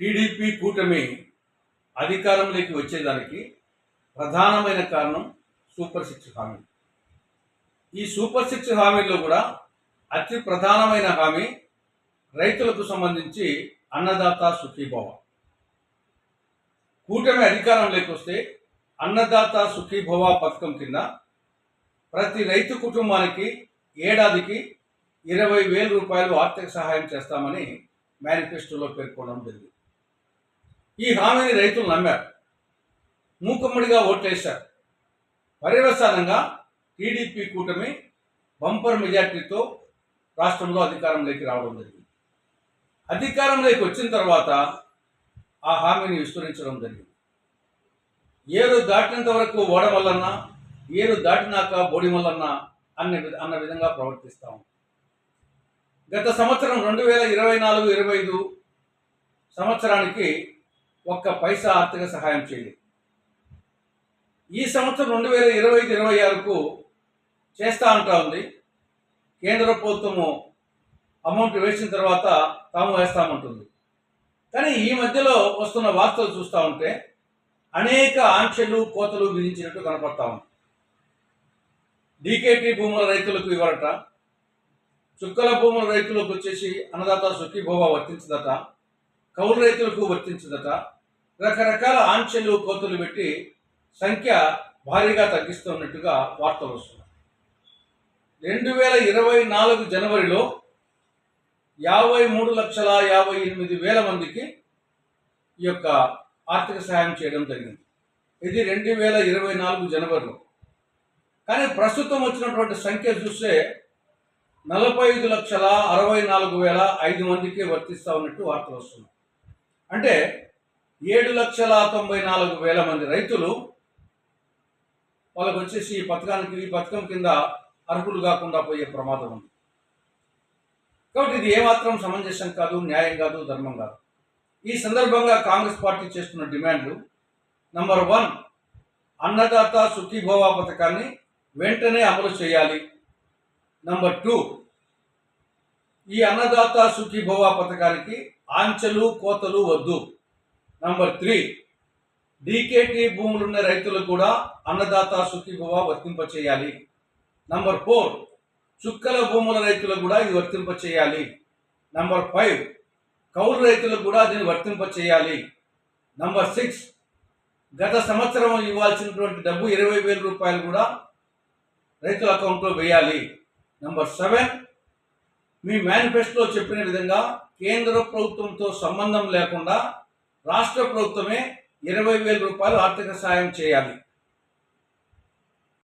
TDP కూటమి అధికారంలోకి వచ్చేదానికి ప్రధానమైన కారణం సూపర్ సిక్స్ హామీ. ఈ సూపర్ సిక్స్ హామీలో కూడా అతి ప్రధానమైన హామీ రైతులకు సంబంధించి అన్నదాత సుఖీభవ. కూటమి అధికారంలోకి వస్తే అన్నదాత సుఖీభవ పథకం కింద ప్రతి రైతు కుటుంబానికి ఏడాదికి ఇరవై వేల రూపాయలు ఆర్థిక సహాయం చేస్తామని మేనిఫెస్టోలో పేర్కొనడం జరిగింది. ఈ హామీని రైతులు నమ్మారు. మూకమ్మడిగా ఓట్లేశారు. పర్యవసానంగా టీడీపీ కూటమి బంపర్ మెజార్టీతో రాష్ట్రంలో అధికారంలోకి రావడం జరిగింది. అధికారంలోకి వచ్చిన తర్వాత ఆ హామీని విస్తరించడం జరిగింది. ఏరు దాటినంత వరకు ఓడమల్లన్న ఏరు దాటినాక బోడిమల్లన్న అన్న అన్న విధంగా ప్రవర్తిస్తాం గత సంవత్సరం రెండు వేల ఇరవై నాలుగు ఇరవై ఐదు సంవత్సరానికి ఒక్క పైసా ఆర్థిక సహాయం చేయలేదు ఈ సంవత్సరం రెండు వేల ఇరవై ఐదు ఇరవై ఆరుకు చేస్తా అంటా ఉంది. కేంద్ర ప్రభుత్వము అమౌంట్ వేసిన తర్వాత తాము వేస్తామంటుంది. కానీ ఈ మధ్యలో వస్తున్న వార్తలు చూస్తూ ఉంటే అనేక ఆంక్షలు కోతలు విధించినట్టు కనపడతా ఉంది. డీకేటీ భూముల రైతులకు ఇవ్వరట చుక్కల భూముల రైతులకు వచ్చేసి అన్నదాత సుఖీభోవా వర్తించదట. కౌలు రైతులకు వర్తించదట. రకరకాల ఆంక్షలు కోతలు పెట్టి సంఖ్య భారీగా తగ్గిస్తున్నట్టుగా వార్తలు వస్తున్నాయి. రెండు వేల ఇరవై నాలుగు జనవరిలో యాభై మూడు లక్షల యాభై ఎనిమిది వేల మందికి ఈ యొక్క ఆర్థిక సహాయం చేయడం జరిగింది. ఇది రెండు వేల ఇరవై నాలుగు జనవరిలో. కానీ ప్రస్తుతం వచ్చినటువంటి సంఖ్య చూస్తే నలభై ఐదు లక్షల అరవై నాలుగు వేల ఐదు మందికి వర్తిస్తా ఉన్నట్టు వార్తలు వస్తున్నాయి. అంటే ఏడు లక్షల తొంభై నాలుగు వేల మంది రైతులు వాళ్ళకు వచ్చేసి ఈ పథకానికి ఈ పథకం కింద అర్హులు కాకుండా పోయే ప్రమాదం ఉంది. కాబట్టి ఇది ఏమాత్రం సమంజసం కాదు న్యాయం కాదు ధర్మం కాదు. ఈ సందర్భంగా కాంగ్రెస్ పార్టీ చేస్తున్న డిమాండ్లు నంబర్ వన్ అన్నదాత సుఖీభోవ పథకాన్ని వెంటనే అమలు చేయాలి. నంబర్ టూ ఈ అన్నదాత సుఖీభోవ పథకానికి ఆంచలు కోతలు వద్దు. నంబర్ త్రీ డీకేటీ భూములున్న రైతులకు కూడా అన్నదాత సుఖీభవ వర్తింపచేయాలి. నంబర్ ఫోర్ చుక్కల భూముల రైతులకు కూడా ఇది వర్తింపచేయాలి. నంబర్ ఫైవ్ కౌలు రైతులకు కూడా దీన్ని వర్తింపచేయాలి. నంబర్ సిక్స్ గత సంవత్సరం ఇవ్వాల్సినటువంటి డబ్బు ఇరవై వేల రూపాయలు కూడా రైతుల అకౌంట్లో వేయాలి. నంబర్ సెవెన్ మీ మేనిఫెస్టోలో చెప్పిన విధంగా కేంద్ర ప్రభుత్వంతో సంబంధం లేకుండా రాష్ట్ర ప్రభుత్వమే ఇరవై వేల రూపాయలు ఆర్థిక సాయం చేయాలి.